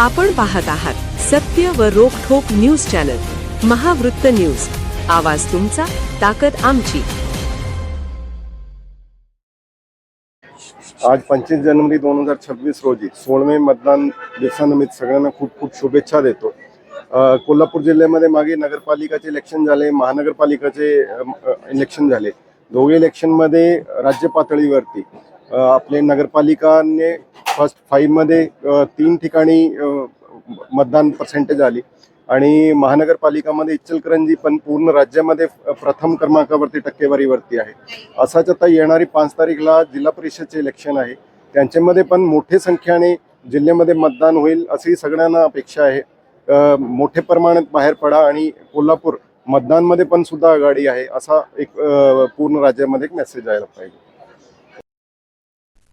आपण पाहत आहात सत्य व रोखोक न्यूज चॅनल महावृत्त न्यूज. आवाज तुमचा ताकद आमची. आज पंचवीस जानेवारी दोन हजार छव्वीस रोजी सोळवे मतदान दिवसानिमित्त सगळ्यांना खूप खूप शुभेच्छा देतो. कोल्हापूर जिल्ह्यामध्ये मागे नगरपालिकाचे इलेक्शन झाले महानगरपालिकाचे इलेक्शन झाले. दोघे इलेक्शनमध्ये राज्य पातळीवरती आपले नगरपालिकाने फर्स्ट फाईव्हमध्ये तीन ठिकाणी मतदान पर्सेंटेज आली. आणि महानगरपालिकामध्ये इचलकरंजी पण पूर्ण राज्यामध्ये प्रथम क्रमांकावरती टक्केवारीवरती आहे. असाच आता येणारी पाच तारीखला जिल्हा परिषदचे इलेक्शन आहे. त्यांच्यामध्ये पण मोठ्या संख्येने जिल्ह्यामध्ये मतदान होईल अशी सगळ्यांना अपेक्षा आहे. मोठे मोठ्या प्रमाणात बाहेर पडा आणि कोल्हापूर मतदानमध्ये पण सुद्धा आघाडी आहे असा एक पूर्ण राज्यामध्ये एक मेसेज यायला पाहिजे.